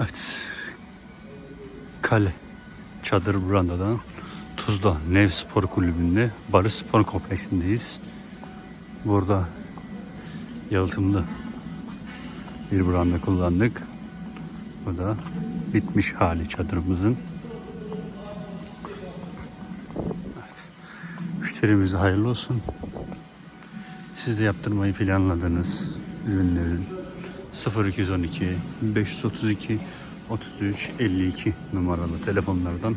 Evet. Kale. Çadır Branda'dan Tuzla Nev Spor Kulübü'nde Barış Spor Kompleksi'ndeyiz. Burada yalıtımlı bir branda kullandık. Bu da bitmiş hali çadırımızın. Evet. Müşterimize hayırlı olsun. Siz de yaptırmayı planladığınız ürünlerin 0212 532 33 52 numaralı telefonlardan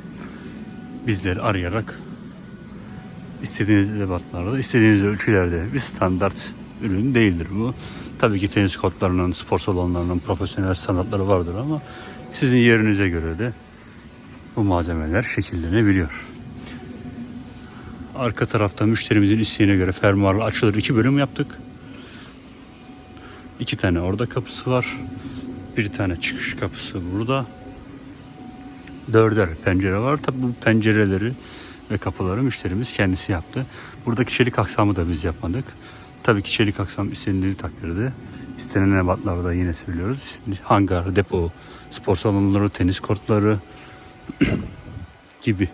bizleri arayarak istediğiniz ebatlarda, istediğiniz ölçülerde bir standart ürün değildir bu. Tabii ki tenis kortlarının, spor salonlarının profesyonel standartları vardır ama sizin yerinize göre de bu malzemeler şekillenebiliyor. Arka tarafta müşterimizin isteğine göre fermuarlı açılır iki bölüm yaptık. İki tane orada kapısı var. Bir tane çıkış kapısı burada. Dörder pencere var. Tabi bu pencereleri ve kapıları müşterimiz kendisi yaptı. Buradaki çelik aksamı da biz yapmadık. Tabii ki çelik aksam istenildiği takdirde istenen ebatlarda yine söylüyoruz. Hangar, depo, spor salonları, tenis kortları gibi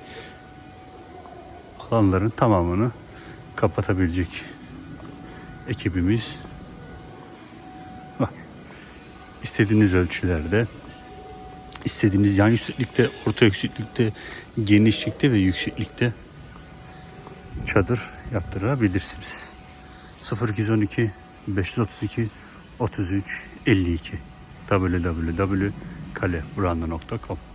alanların tamamını kapatabilecek ekibimiz İstediğiniz ölçülerde, istediğiniz yan yükseklikte, orta yükseklikte, genişlikte ve yükseklikte çadır yaptırabilirsiniz. 0212 532 33 52 www.kalebranda.com